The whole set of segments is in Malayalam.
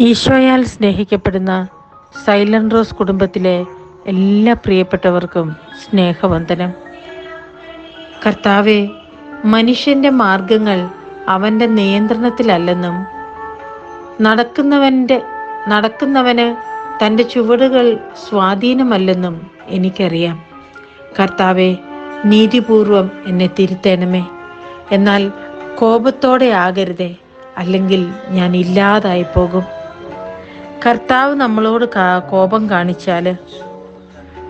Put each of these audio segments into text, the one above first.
ഈശോയാൽ സ്നേഹിക്കപ്പെടുന്ന സൈലന്റ് റോസ് കുടുംബത്തിലെ എല്ലാ പ്രിയപ്പെട്ടവർക്കും സ്നേഹവന്ദനം. കർത്താവെ മനുഷ്യന്റെ മാർഗങ്ങൾ അവന്റെ നിയന്ത്രണത്തിലല്ലെന്നും നടക്കുന്നവന്റെ നടക്കുന്നവന് തന്റെ ചുവടുകൾ സ്വാധീനമല്ലെന്നും എനിക്കറിയാം. കർത്താവെ നീതിപൂർവം എന്നെ തിരുത്തേണമേ. എന്നാൽ കോപത്തോടെ ആകരുതേ അല്ലെങ്കിൽ ഞാൻ ഇല്ലാതായി പോകും കർത്താവ് നമ്മളോട് കോപം കാണിച്ചാൽ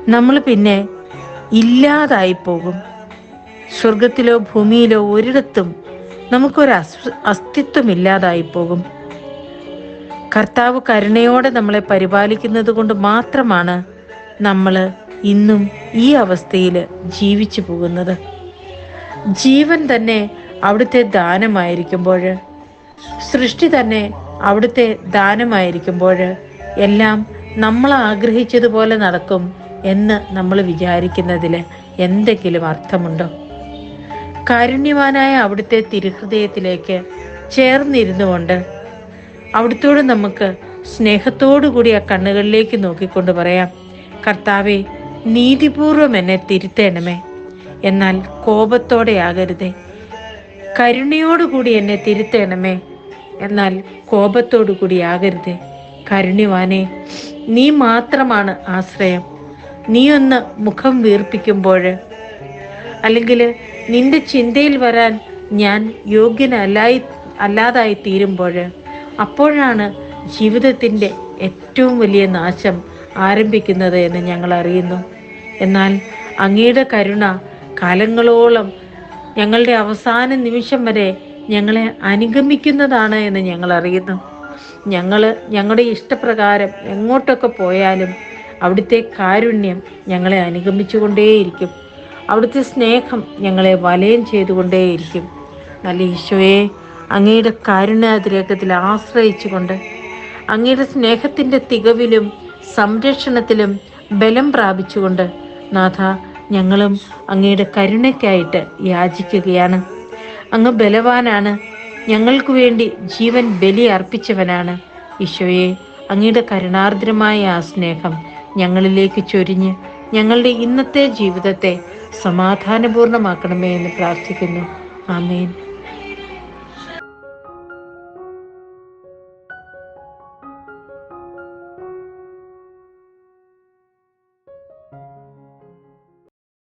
നമ്മൾ പിന്നെ ഇല്ലാതായി പോകും. സ്വർഗത്തിലോ ഭൂമിയിലോ ഒരിടത്തും നമുക്കൊരു അസ്തിത്വം ഇല്ലാതായി പോകും. കർത്താവ് കരുണയോടെ നമ്മളെ പരിപാലിക്കുന്നത് കൊണ്ട് മാത്രമാണ് നമ്മൾ ഇന്നും ഈ അവസ്ഥയിൽ ജീവിച്ചു പോകുന്നത്. ജീവൻ തന്നെ അവിടുത്തെ ദാനമായിരിക്കുമ്പോൾ സൃഷ്ടി തന്നെ അവിടുത്തെ ദാനമായിരിക്കുമ്പോൾ എല്ലാം നമ്മൾ ആഗ്രഹിച്ചതുപോലെ നടക്കും എന്ന് നമ്മൾ വിചാരിക്കുന്നതിൽ എന്തെങ്കിലും അർത്ഥമുണ്ടോ? കാരുണ്യവാനായ അവിടുത്തെ തിരുഹൃദയത്തിലേക്ക് ചേർന്നിരുന്നു കൊണ്ട് അവിടുത്തോട് നമുക്ക് സ്നേഹത്തോടു കൂടി ആ കണ്ണുകളിലേക്ക് നോക്കിക്കൊണ്ട് പറയാം കർത്താവെ നീതിപൂർവം എന്നെ തിരുത്തേണമേ. എന്നാൽ കോപത്തോടെ ആകരുതേ കരുണയോടുകൂടി എന്നെ തിരുത്തേണമേ. എന്നാൽ കോപത്തോടു കൂടി ആകരുത്. കരുണിവാനെ നീ മാത്രമാണ് ആശ്രയം. നീ ഒന്ന് മുഖം വീർപ്പിക്കുമ്പോൾ അല്ലെങ്കിൽ നിന്റെ ചിന്തയിൽ വരാൻ ഞാൻ യോഗ്യനല്ലായി അല്ലാതായി തീരുമ്പോൾ അപ്പോഴാണ് ജീവിതത്തിന്റെ ഏറ്റവും വലിയ നാശം ആരംഭിക്കുന്നത് എന്ന് ഞങ്ങൾ അറിയുന്നു. എന്നാൽ അങ്ങയുടെ കരുണ കാലങ്ങളോളം ഞങ്ങളുടെ അവസാന നിമിഷം വരെ ഞങ്ങളെ അനുഗമിക്കുന്നതാണ് എന്ന് ഞങ്ങൾ അറിയുന്നു. ഞങ്ങൾ ഞങ്ങളുടെ ഇഷ്ടപ്രകാരം എങ്ങോട്ടൊക്കെ പോയാലും അവിടുത്തെ കാരുണ്യം ഞങ്ങളെ അനുഗമിച്ചുകൊണ്ടേയിരിക്കും. അവിടുത്തെ സ്നേഹം ഞങ്ങളെ വലയം ചെയ്തുകൊണ്ടേയിരിക്കും. നല്ല ഈശോയെ അങ്ങയുടെ കാരുണ്യാതിരേഖത്തിൽ ആശ്രയിച്ചുകൊണ്ട് അങ്ങയുടെ സ്നേഹത്തിന്റെ തികവിലും സംരക്ഷണത്തിലും ബലം പ്രാപിച്ചുകൊണ്ട് നാഥ ഞങ്ങളും അങ്ങയുടെ കരുണയ്ക്കായിട്ട് യാചിക്കുകയാണ്. അങ്ങ് ബലവാനാണ്. ഞങ്ങൾക്ക് വേണ്ടി ജീവൻ ബലി അർപ്പിച്ചവനാണ്. ഈശോയെ അങ്ങയുടെ കരുണാർദ്രമായ ആ സ്നേഹം ഞങ്ങളിലേക്ക് ചൊരിഞ്ഞ് ഞങ്ങളുടെ ഇന്നത്തെ ജീവിതത്തെ സമാധാനപൂർണമാക്കണമേ എന്ന് പ്രാർത്ഥിക്കുന്നു. ആമേൻ.